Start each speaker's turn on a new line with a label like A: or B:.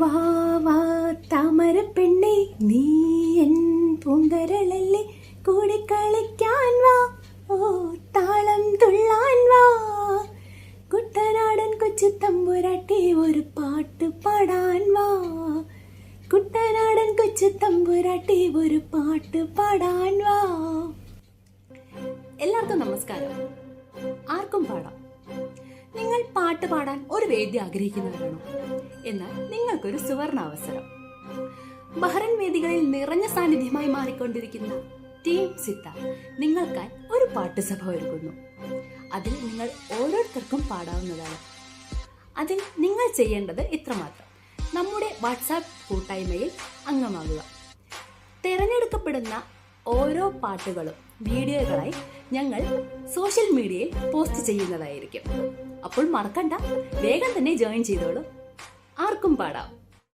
A: വാ വാ താമര പെണ്ണെ നീ എൻ പൂങ്കരളല്ലേ കൂടെ കളിക്കാൻ വാ ഓ താളം തുള്ളാൻ വാ. കുട്ടനാടൻ കൊച്ചു തമ്പുരാട്ടി ഒരു പാട്ട് പാടാൻ വാ. കുട്ടനാടൻ കൊച്ചു തമ്പുരാട്ടി ഒരു പാട്ട് പാടാൻ വാ. എല്ലാവർക്കും നമസ്കാരം. ആർക്കും പാടാം. നിങ്ങൾ പാട്ട് പാടാൻ ഒരു വേദി ആഗ്രഹിക്കുന്നവരാണോ. എന്നാൽ നിങ്ങൾക്കൊരു സുവർണ അവസരം. ബഹ്റൻ വേദികളിൽ നിറഞ്ഞ സാന്നിധ്യമായി മാറിക്കൊണ്ടിരിക്കുന്ന ടീം സിത്ത നിങ്ങൾക്കായി ഒരു പാട്ടുസഭ ഒരുക്കുന്നു. അതിൽ നിങ്ങൾ ഓരോരുത്തർക്കും പാടാവുന്നതാണ്. അതിൽ നിങ്ങൾ ചെയ്യേണ്ടത് ഇത്രമാത്രം. നമ്മുടെ വാട്സാപ്പ് കൂട്ടായ്മയിൽ അംഗമാകുക തിരഞ്ഞെടുക്കപ്പെടുന്ന ഓരോ പാട്ടുകളും വീഡിയോകളായി ഞങ്ങൾ സോഷ്യൽ മീഡിയയിൽ പോസ്റ്റ് ചെയ്യുന്നതായിരിക്കും. അപ്പോൾ മറക്കണ്ട. വേഗം തന്നെ ജോയിൻ ചെയ്തോളൂ. ആർക്കും പാടാം.